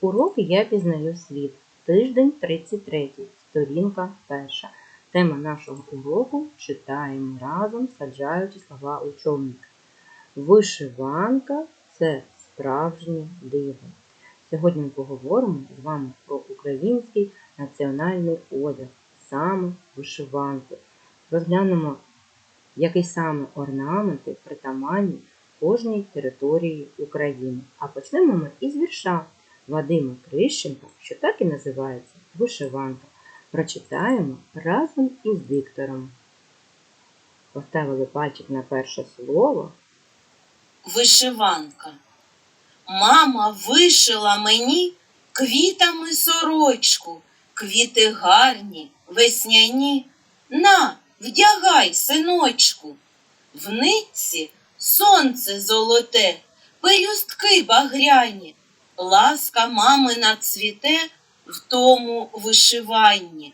Уроки я пізнаю світ. Тиждень 33, сторінка перша. Тема нашого уроку читаємо разом, саджаючи слова у човник. Вишиванка це справжнє диво. Сьогодні ми поговоримо з вами про український національний одяг, саме вишиванки. Розглянемо, які саме орнаменти притаманні кожній території України. А почнемо ми із вірша Вадима Крищенка, що так і називається вишиванка. Прочитаємо разом із диктором. Поставили пальчик на перше слово. Вишиванка. Мама вишила мені квітами сорочку, квіти гарні, весняні. На, вдягай, синочку. В нитці сонце золоте, пелюстки багряні, ласка мамина цвіте в тому вишиванні.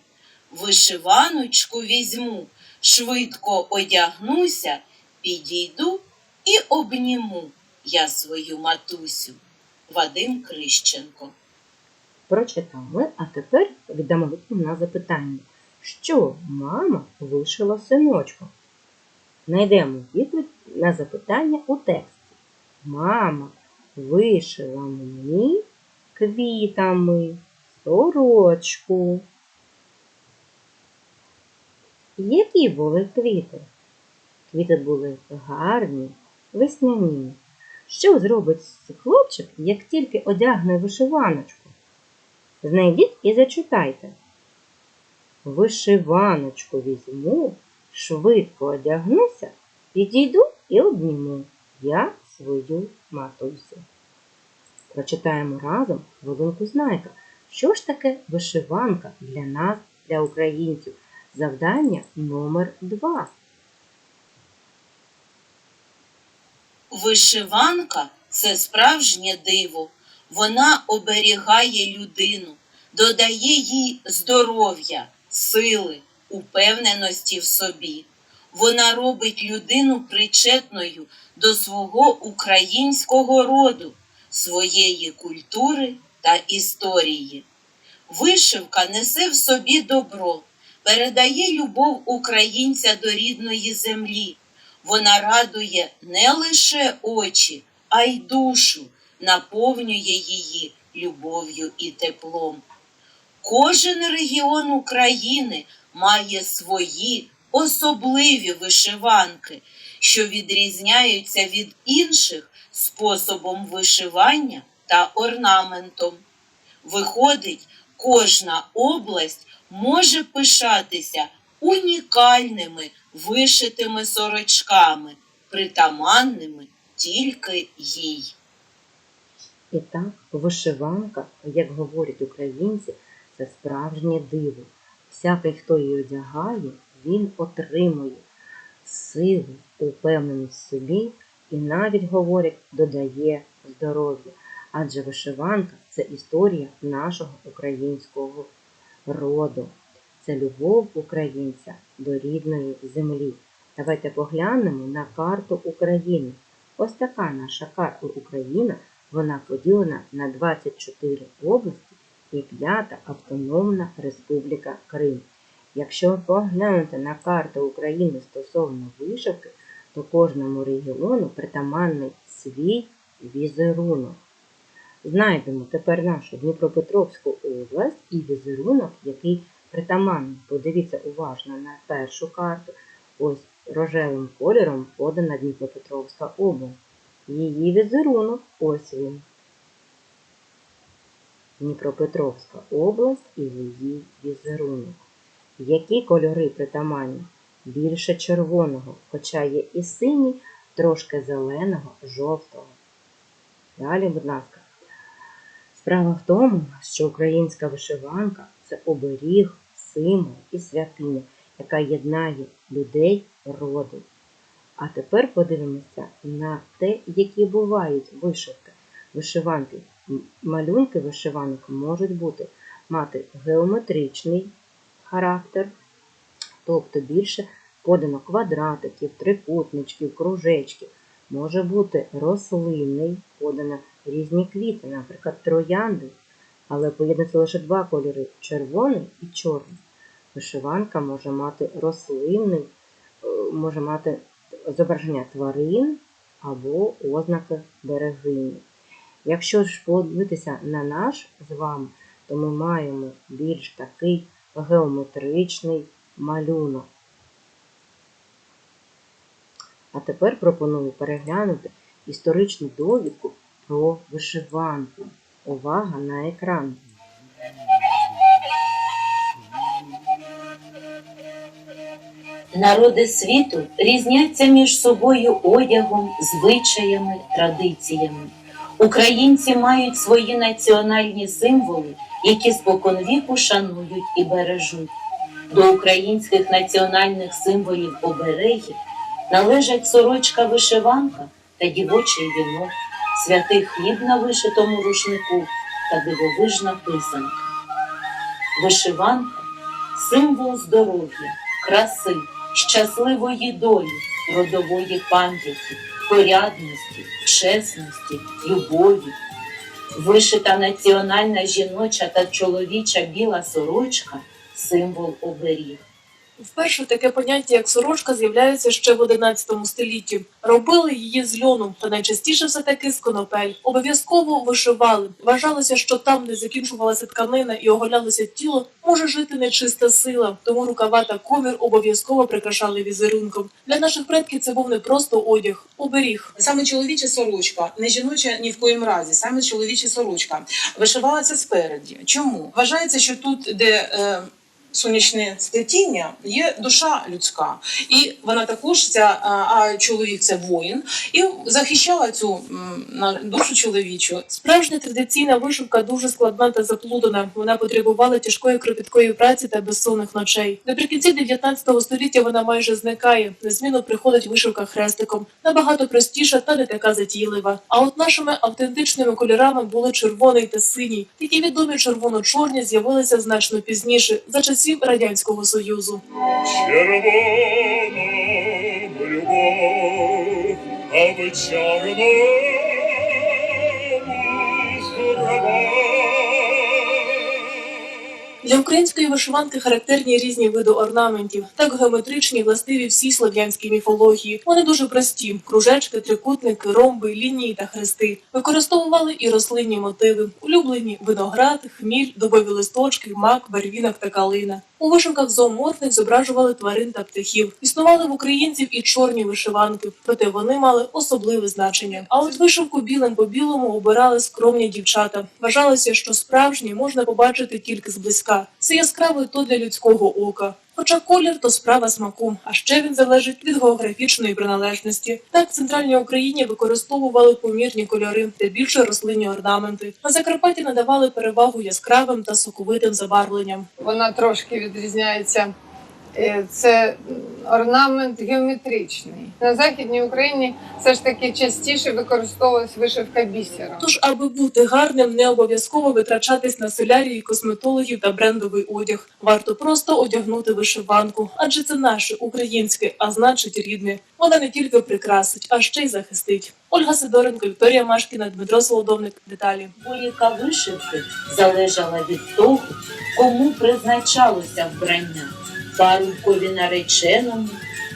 Вишиваночку візьму, швидко одягнуся, підійду і обніму я свою матусю. Вадим Крищенко. Прочитали, а тепер віддамо відповідь на запитання. Що мама вишила синочку? Знайдемо відповідь на запитання у тексті. Мама вишила мені квітами сорочку. Які були квіти? Квіти були гарні, весняні. Що зробить хлопчик, як тільки одягне вишиваночку? Знайдіть і зачитайте. Вишиваночку візьму, швидко одягнуся, підійду і обніму я свою матусю. Прочитаємо разом хвилинку знайка. Що ж таке вишиванка для нас, для українців? Завдання номер 2. Вишиванка це справжнє диво. Вона оберігає людину, додає їй здоров'я, сили, упевненості в собі. Вона робить людину причетною до свого українського роду, своєї культури та історії. Вишивка несе в собі добро, передає любов українця до рідної землі. Вона радує не лише очі, а й душу, наповнює її любов'ю і теплом. Кожен регіон України має свої особливі вишиванки, що відрізняються від інших способом вишивання та орнаментом. Виходить, кожна область може пишатися унікальними вишитими сорочками, притаманними тільки їй. І так, вишиванка, як говорять українці, це справжнє диво. Всякий, хто її одягає, він отримує силу, упевненість в собі і навіть, говорять, додає здоров'я. Адже вишиванка це історія нашого українського роду. Це любов українця до рідної землі. Давайте поглянемо на карту України. Ось така наша карта Україна, вона поділена на 24 області і п'ята Автономна Республіка Крим. Якщо ви поглянете на карту України стосовно вишивки, то кожному регіону притаманний свій візерунок. Знайдемо тепер нашу Дніпропетровську область і візерунок, який притаманний. Подивіться уважно на першу карту. Ось рожевим кольором подана Дніпропетровська область. Її візерунок ось він. Дніпропетровська область і її візерунок. Які кольори притаманні? Більше червоного, хоча є і синій, трошки зеленого, жовтого. Далі, будь ласка. Справа в тому, що українська вишиванка це оберіг, символ і святиня, яка єднає людей роду. А тепер подивимося на те, які бувають вишивки. Вишиванки. Малюнки вишиванок можуть бути мати геометричний характер, тобто більше подано квадратиків, трикутничків, кружечків. Може бути рослинний, подано різні квіти, наприклад, троянди, але поєднуються лише два кольори червоний і чорний. Вишиванка може мати рослинний, е, може мати зображення тварин або ознаки берегині. Якщо ж подивитися на наш з вами, то ми маємо більш такий геометричний малюнок. А тепер пропоную переглянути історичну довідку про вишиванку. Увага на екран. Народи світу різняться між собою одягом, звичаями, традиціями. Українці мають свої національні символи, які споконвіку шанують і бережуть. До українських національних символів оберегів належать сорочка вишиванка та дівочий вінок, святий хліб на вишитому рушнику та дивовижна писанка. Вишиванка символ здоров'я, краси, щасливої долі, родової пам'яті, порядності, чесності, любові. Вишита національна жіноча та чоловіча біла сорочка символ оберіг. Вперше таке поняття, як сорочка, з'являється ще в 11 столітті. Робили її з льону, та найчастіше все таки з конопель. Обов'язково вишивали. Вважалося, що там, де закінчувалася тканина і оголялося тіло, може жити нечиста сила. Тому рукава та комір обов'язково прикрашали візерунком. Для наших предків це був не просто одяг, оберіг. Саме чоловіча сорочка, не жіноча ні в коїм разі, саме чоловіча сорочка вишивалася спереді. Чому? Вважається, що тут, де е, сонячне сплетіння, є душа людська, і вона також ця а, чоловік це воїн, і захищала цю душу чоловічу. Справжня традиційна вишивка дуже складна та заплутана. Вона потребувала тяжкої кропіткої праці та безсонних ночей. Наприкінці 19 століття вона майже зникає. На зміну приходить вишивка хрестиком, набагато простіша та не така затійлива. А от нашими автентичними кольорами були червоний та синій. Такі відомі червоно-чорні з'явилися значно пізніше за часів радянського союзу. Червона любов, а Для української вишиванки характерні різні види орнаментів, так геометричні, властиві всі слов'янські міфології. Вони дуже прості: кружечки, трикутники, ромби, лінії та хрести. Використовували і рослинні мотиви, улюблені виноград, хміль, дубові листочки, мак, барвінок та калина. У вишивках зооморфних зображували тварин та птахів. Існували в українців і чорні вишиванки, проте вони мали особливе значення. А от вишивку білим по білому обирали скромні дівчата. Вважалося, що справжні можна побачити тільки зблизька. Це яскравий то для людського ока. Хоча колір то справа смаку, а ще він залежить від географічної приналежності. Так, в центральній Україні використовували помірні кольори де більше рослинні орнаменти. На Закарпатті надавали перевагу яскравим та соковитим забарвленням. вона трошки відрізняється. Е, Це орнамент геометричний. На Західній Україні все ж таки частіше використовувалась вишивка бісером. Тож, аби бути гарним, не обов'язково витрачатись на солярії, косметологів та брендовий одяг. Варто просто одягнути вишиванку, адже це наше українське, а значить рідне. Вона не тільки прикрасить, а ще й захистить. Ольга Сидоренко, Вікторія Машкіна, Дмитро Солодовник. Деталі. Будь-яка вишивки залежала від того, кому призначалося вбрання парубкові нареченому,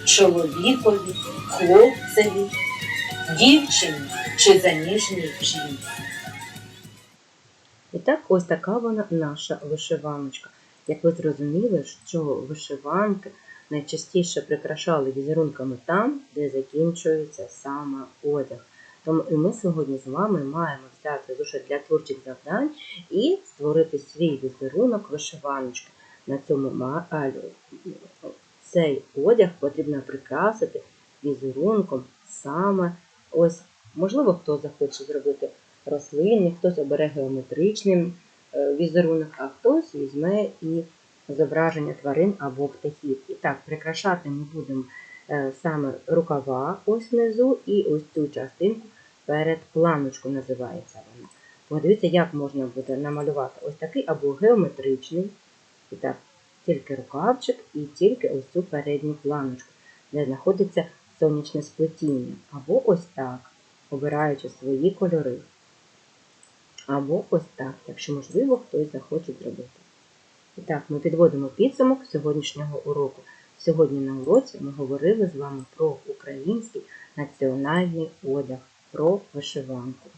чоловікові, хлопцеві, дівчині чи заміжній жінці. І так, ось така вона наша вишиваночка. Як ви зрозуміли, що вишиванки найчастіше прикрашали візерунками там, де закінчується саме одяг. Тому і ми сьогодні з вами маємо взяти лише для творчих завдань і створити свій візерунок вишиваночки. На цьому цей одяг потрібно прикрасити візерунком саме ось, можливо, хто захоче зробити рослинний, хтось обере геометричним е, візерунок, а хтось візьме і зображення тварин або птахів. І так, прикрашати ми будемо е, саме рукава ось внизу і ось цю частинку перед планочку називається вона. Подивіться, як можна буде намалювати ось такий або геометричний. І так, тільки рукавчик і тільки ось цю передню планочку, де знаходиться сонячне сплетіння. Або ось так, обираючи свої кольори. Або ось так, якщо можливо хтось захоче зробити. І так, ми підводимо підсумок сьогоднішнього уроку. Сьогодні на уроці ми говорили з вами про український національний одяг, про вишиванку.